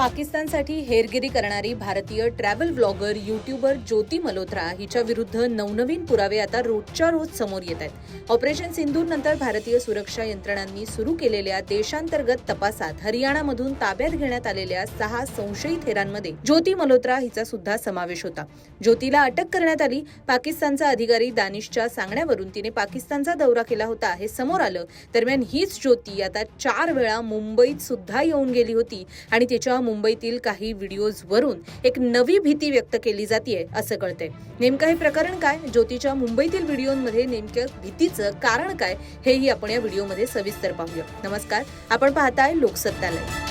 पाकिस्तानसाठी हेरगिरी करणारी भारतीय travel vlogger YouTuber Jyoti Malhotra हिच्या विरुद्ध नवनवीन पुरावे आता रोजच्या रोज समोर येत आहेत. ऑपरेशन सिंधू नंतर भारतीय सुरक्षा यंत्रणांनी सुरू केलेल्या देशांतर्गत तपासात हरियाणामधून ताब्यात घेण्यात आलेल्या सहा संशयित हेरांमध्ये ज्योती मल्होत्रा हिचा सुद्धा समावेश होता. ज्योतीला अटक करण्यात आली. पाकिस्तानचा अधिकारी दानिशच्या सांगण्यावरून तिने पाकिस्तानचा दौरा केला होता हे समोर आलं. दरम्यान हीच ज्योती आता चार वेळा मुंबईत सुद्धा येऊन गेली होती आणि तिच्या मुंबईतील काही व्हिडिओजवरून एक नवी भीती व्यक्त केली जाते असं कळतंय. नेमकं हे प्रकरण काय? ज्योतीच्या मुंबईतील व्हिडिओमध्ये नेमक्या भीतीचं कारण काय? हेही आपण या व्हिडिओमध्ये सविस्तर पाहूया. नमस्कार आपण पाहताय लोकसत्तालय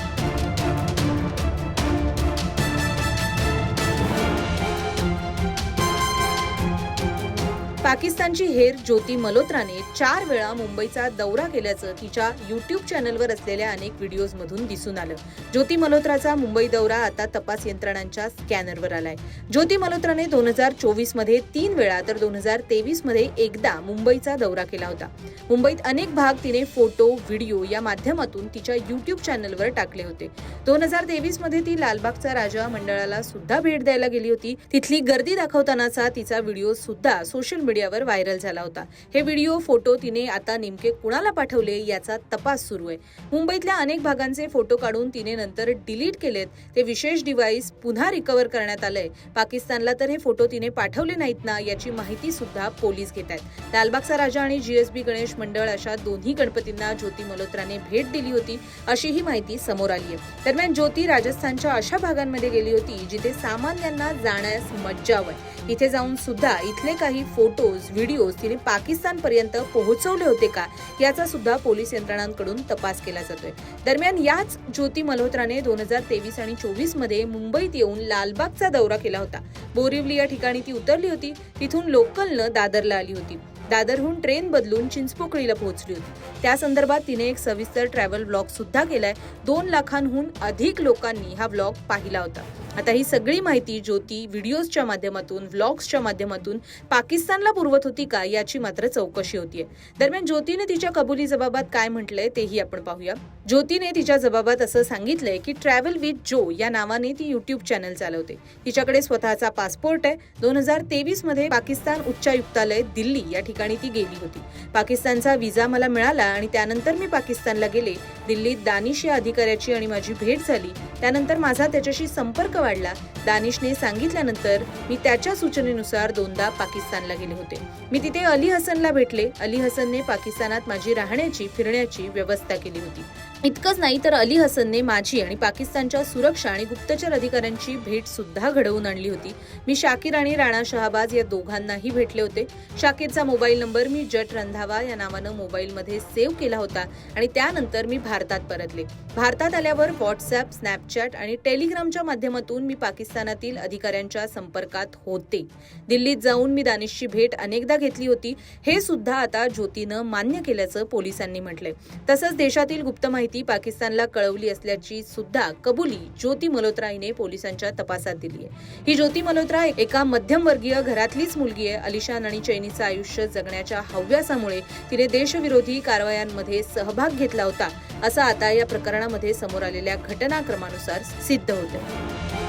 पाकिस्तानची हेर ज्योती मल्होत्राने चार वेळा मुंबईचा दौरा केल्याचं तिच्या युट्यूब चॅनलवर असलेल्या अनेक व्हिडिओजमधून दिसून आलं. ज्योती मल्होत्राचा मुंबई दौरा आता तपास यंत्रणांच्या स्कॅनरवर आलाय. ज्योती मल्होत्राने दोन हजार चोवीसमध्ये तीन वेळा तर दोन हजार तेवीसमध्ये एकदा मुंबईचा दौरा केला होता. मुंबईत अनेक भाग तिने फोटो व्हिडिओ या माध्यमातून तिच्या युट्यूब चॅनलवर टाकले होते. दोन हजार तेवीसमध्ये ती लालबागचा राजा मंडळाला सुद्धा भेट द्यायला गेली होती. तिथली गर्दी दाखवतानाचा तिचा व्हिडिओ सुद्धा सोशल मीडिया मीडियावर व्हायरल झाला होता. हे व्हिडिओ फोटो तिने आता नेमके कुणाला पाठवले याचा तपास सुरू आहे. मुंबईतल्या अनेक भागांचे फोटो काढून तिने नंतर डिलीट केलेत. ते विशेष डिव्हाइस पुन्हा रिकव्हर करण्यात आलंय. पाकिस्तानला तर हे फोटो तिने पाठवले नाहीत ना याची माहिती सुद्धा पोलीस घेत आहेत. लालबागचा राजा आणि जीएसबी गणेश मंडळ अशा दोन्ही गणपतींना ज्योती मल्होत्राने भेट दिली होती अशी ही माहिती समोर आली आहे. दरम्यान ज्योती राजस्थानच्या अशा भागांमध्ये गेली होती जिथे सामान्यांना जाण्यास मज्जावं इथे जाऊन सुद्धा इथले काही फोटो फोटोज व्हिडिओज तिने पाकिस्तानपर्यंत पोहोचवले होते का याचा सुद्धा पोलीस यंत्रणांकडून तपास केला जातोय. दरम्यान याच ज्योती मल्होत्राने दोन हजार तेवीस आणि चोवीसमध्ये मुंबईत येऊन लालबागचा दौरा केला होता. बोरिवली या ठिकाणी ती उतरली होती. तिथून लोकलनं दादरला आली होती. दादरहून ट्रेन बदलून चिंचपोकळीला पोहोचली होती. त्या संदर्भात तिने एक सविस्तर ट्रॅव्हल ब्लॉग सुद्धा केलाय. दोन लाखांहून अधिक लोकांनी हा ब्लॉग पाहिला होता. आता ही सगळी माहिती ज्योती व्हिडिओजच्या माध्यमातून व्लॉग्सच्या माध्यमातून पाकिस्तानला पुरवत होती का याची मात्र चौकशी होतीये. दरम्यान ज्योतीने तिच्या कबुली जबाबात काय म्हटलंय तेही आपण पाहूया. ज्योतीने तिच्या जबाबात असं सांगितलंय की ट्रॅव्हल विथ जो या नावाने ती युट्यूब चॅनल चालवते. तिच्याकडे स्वतःचा पासपोर्ट आहे. दोन हजार तेवीसमध्ये पाकिस्तान उच्चायुक्तालय दिल्ली या ठिकाणी ती गेली होती. पाकिस्तानचा विजा मला मिळाला आणि त्यानंतर मी पाकिस्तानला गेले. दिल्लीत दानिश या अधिकाऱ्याची आणि माझी भेट झाली. त्यानंतर माझा त्याच्याशी संपर्क वाढला. दानिशने सांगितल्यानंतर मी त्याच्या सूचनेनुसार दोनदा पाकिस्तानला गेले होते. मी तिथे अली हसनला भेटले. अली हसनने पाकिस्तानात माझी राहण्याची फिरण्याची व्यवस्था केली होती. इतकंच नाही तर अली हसनने माझी आणि पाकिस्तानच्या सुरक्षा आणि गुप्तचर अधिकाऱ्यांची भेट सुद्धा घडवून आणली होती. मी शाकिर आणि राणा शहाबाज या दोघांनाही भेटले होते. शाकिरचा मोबाईल नंबर मी जट रंधावा या नावानं मोबाईलमध्ये सेव्ह केला होता आणि त्यानंतर मी भारतात परतले. भारतात आल्यावर व्हॉट्सअप स्नॅपचॅट आणि टेलिग्रामच्या माध्यमातून माध्यमातून मी पाकिस्तानातील अधिकाऱ्यांच्या संपर्कात होते. दिल्लीत जाऊन मी दानिशची भेट अनेकदा घेतली होती. हे सुद्धा आता ज्योतीनं मान्य केल्याचं पोलिसांनी म्हटलंय. तसंच देशातील गुप्त माहिती पाकिस्तानला कळवली असल्याची सुद्धा कबुली ज्योती मल्होत्रा हिने पोलिसांच्या तपासात दिली आहे ही ज्योती मल्होत्रा एका मध्यमवर्गीय घरातलीच मुलगी आहे. अलिशान आणि चैनीचं आयुष्य जगण्याच्या हव्यासामुळे तिने देशविरोधी कारवायांमध्ये सहभाग घेतला होता असं आता या प्रकरणामध्ये समोर आलेल्या घटनाक्रमानुसार सिद्ध होतं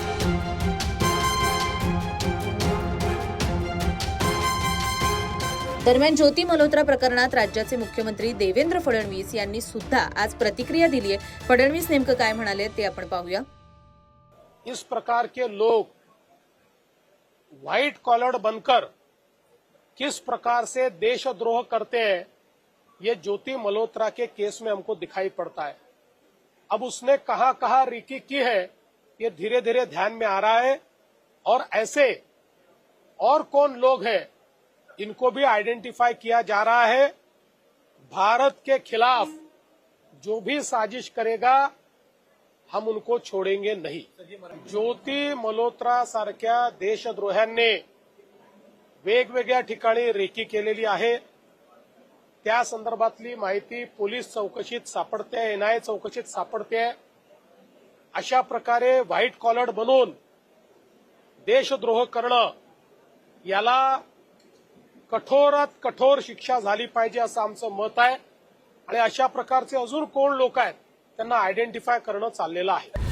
दरम्यान ज्योती मल्होत्रा प्रकरणात राज्याचे मुख्यमंत्री देवेंद्र फडणवीस यांनी सुद्धा आज प्रतिक्रिया दिली आहे. फडणवीस नेमकं काय म्हणाले ते आपण पाहूया. इस प्रकार के लोग व्हाइट कॉलर बनकर किस प्रकार से देशद्रोह करते हैं, ये ज्योति मल्होत्रा के केस में हमको दिखाई पड़ता है। अब उसने कहा कहाँ रिकी की है, ये धीरे धीरे ध्यान में आ रहा है। और ऐसे और कौन लोग हैं इनको भी आइडेंटिफाई किया जा रहा है। भारत के खिलाफ जो भी साजिश करेगा हम उनको छोडेंगे नहीं। ज्योती मल्होत्रा सारख्या देशद्रोह्यांनी वेगवेगळ्या ठिकाणी रेकी केलेली आहे। त्या संदर्भातली माहिती पोलीस चौकशीत सापडते एनआयए चौकशीत सापडते। अशा प्रकारे व्हाईट कॉलर बनून देशद्रोह करणं याला कठोरात कठोर शिक्षा झाली पाहिजे असं आमचं मत आहे. आणि अशा प्रकारचे अजून कोण लोक आहेत त्यांना आयडेंटिफाय करणं चाललेलं आहे.